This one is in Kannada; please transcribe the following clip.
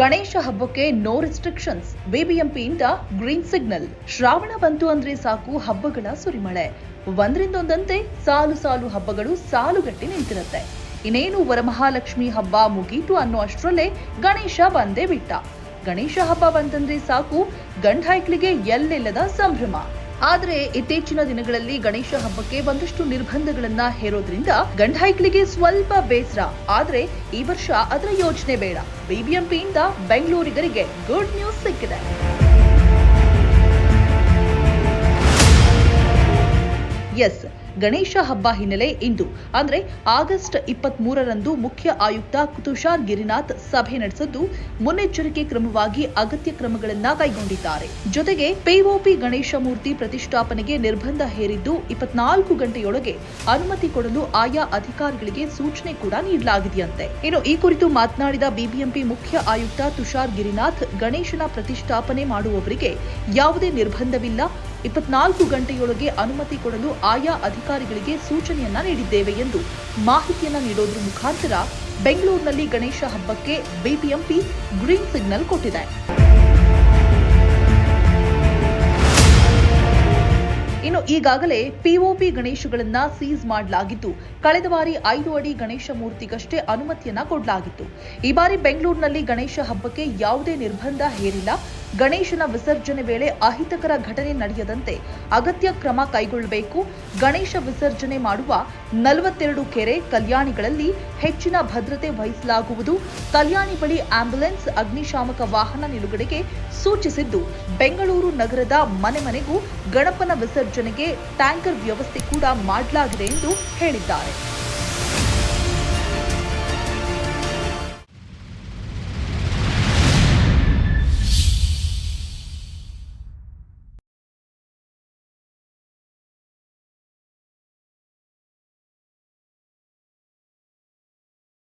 ಗಣೇಶ ಹಬ್ಬಕ್ಕೆ ನೋ ರೆಸ್ಟ್ರಿಕ್ಷನ್ಸ್ ಬಿಬಿಎಂಪಿಯಿಂದ ಗ್ರೀನ್ ಸಿಗ್ನಲ್ ಶ್ರಾವಣ ಬಂತು ಅಂದ್ರೆ ಸಾಕು ಹಬ್ಬಗಳ ಸುರಿಮಳೆ. ಒಂದರಿಂದೊಂದಂತೆ ಸಾಲು ಸಾಲು ಹಬ್ಬಗಳು ಸಾಲುಗಟ್ಟಿ ನಿಂತಿರುತ್ತೆ. ಇನ್ನೇನು ವರಮಹಾಲಕ್ಷ್ಮಿ ಹಬ್ಬ ಮುಗೀತು ಅನ್ನೋ ಅಷ್ಟರಲ್ಲೇ ಗಣೇಶ ಬಂದೇ ಬಿಟ್ಟ. ಗಣೇಶ ಹಬ್ಬ ಬಂತಂದ್ರೆ ಸಾಕು ಗಂಡಾಯ್ಕ್ಳಿಗೆ ಎಲ್ಲೆಲ್ಲದ ಸಂಭ್ರಮ. ಆದ್ರೆ ಇತ್ತೀಚಿನ ದಿನಗಳಲ್ಲಿ ಗಣೇಶ ಹಬ್ಬಕ್ಕೆ ಒಂದಷ್ಟು ನಿರ್ಬಂಧಗಳನ್ನ ಹೇರೋದ್ರಿಂದ ಗಂಡಾಯ್ಕ್ಳಿಗೆ ಸ್ವಲ್ಪ ಬೇಸರ. ಆದ್ರೆ ಈ ವರ್ಷ ಅದರ ಯೋಚನೆ ಬೇಡ. ಬಿಬಿಎಂಪಿಯಿಂದ ಬೆಂಗಳೂರಿಗರಿಗೆ ಗುಡ್ ನ್ಯೂಸ್ ಸಿಕ್ಕಿದೆ. ಎಸ್ ಗಣೇಶ ಹಬ್ಬ ಹಿನ್ನೆಲೆ ಇಂದು. ಅಂದ್ರೆ ಆಗಸ್ಟ್ ಇಪ್ಪತ್ತ್ ಮೂರರಂದು ಮುಖ್ಯ ಆಯುಕ್ತ ತುಷಾರ್ ಗಿರಿನಾಥ್ ಸಭೆ ನಡೆಸಿದ್ದು, ಮುನ್ನೆಚ್ಚರಿಕೆ ಕ್ರಮವಾಗಿ ಅಗತ್ಯ ಕ್ರಮಗಳನ್ನ ಕೈಗೊಂಡಿದ್ದಾರೆ. ಜೊತೆಗೆ ಪಿಒಪಿ ಗಣೇಶ ಮೂರ್ತಿ ಪ್ರತಿಷ್ಠಾಪನೆಗೆ ನಿರ್ಬಂಧ ಹೇರಿದ್ದು, ಇಪ್ಪತ್ನಾಲ್ಕು ಗಂಟೆಯೊಳಗೆ ಅನುಮತಿ ಕೊಡಲು ಆಯಾ ಅಧಿಕಾರಿಗಳಿಗೆ ಸೂಚನೆ ಕೂಡ ನೀಡಲಾಗಿದೆಯಂತೆ. ಇನ್ನು ಈ ಕುರಿತು ಮಾತನಾಡಿದ ಬಿಬಿಎಂಪಿ ಮುಖ್ಯ ಆಯುಕ್ತ ತುಷಾರ್ ಗಿರಿನಾಥ್, ಗಣೇಶನ ಪ್ರತಿಷ್ಠಾಪನೆ ಮಾಡುವವರಿಗೆ ಯಾವುದೇ ನಿರ್ಬಂಧವಿಲ್ಲ ಇಪ್ಪತ್ನಾಲ್ಕು ಗಂಟೆಯೊಳಗೆ ಅನುಮತಿ ಕೊಡಲು ಆಯಾ ಅಧಿಕಾರಿಗಳಿಗೆ ಸೂಚನೆಯನ್ನ ನೀಡಿದ್ದೇವೆ ಎಂದು ಮಾಹಿತಿಯನ್ನ ನೀಡೋದ್ರ ಮುಖಾಂತರ ಬೆಂಗಳೂರಿನಲ್ಲಿ ಗಣೇಶ ಹಬ್ಬಕ್ಕೆ ಬಿಬಿಎಂಪಿ ಗ್ರೀನ್ ಸಿಗ್ನಲ್ ಕೊಟ್ಟಿದೆ. ಇನ್ನು ಈಗಾಗಲೇ ಪಿಒಪಿ ಗಣೇಶಗಳನ್ನ ಸೀಸ್ ಮಾಡಲಾಗಿದ್ದು ಕಳೆದ ಬಾರಿ ಐದು ಅಡಿ ಗಣೇಶ ಮೂರ್ತಿಗಷ್ಟೇ ಅನುಮತಿಯನ್ನ ಕೊಡಲಾಗಿತ್ತು. ಈ ಬಾರಿ ಬೆಂಗಳೂರಿನಲ್ಲಿ ಗಣೇಶ ಹಬ್ಬಕ್ಕೆ ಯಾವುದೇ ನಿರ್ಬಂಧ ಹೇರಿಲ್ಲ. ಗಣೇಶನ ವಿಸರ್ಜನೆ ವೇಳೆ ಅಹಿತಕರ ಘಟನೆ ನಡೆಯದಂತೆ ಅಗತ್ಯ ಕ್ರಮ ಕೈಗೊಳ್ಳಬೇಕು. ಗಣೇಶ ವಿಸರ್ಜನೆ ಮಾಡುವ ನಲವತ್ತೆರಡು ಕೆರೆ ಕಲ್ಯಾಣಿಗಳಲ್ಲಿ ಹೆಚ್ಚಿನ ಭದ್ರತೆ ವಹಿಸಲಾಗುವುದು. ಕಲ್ಯಾಣಿ ಬಳಿ ಆಂಬ್ಯುಲೆನ್ಸ್, ಅಗ್ನಿಶಾಮಕ ವಾಹನ ನಿಲುಗಡೆಗೆ ಸೂಚಿಸಿದ್ದು, ಬೆಂಗಳೂರು ನಗರದ ಮನೆ ಮನೆಗೂ ಗಣಪನ ವಿಸರ್ಜನೆಗೆ ಟ್ಯಾಂಕರ್ ವ್ಯವಸ್ಥೆ ಕೂಡ ಮಾಡಲಾಗಿದೆ ಎಂದು ಹೇಳಿದ್ದಾರೆ.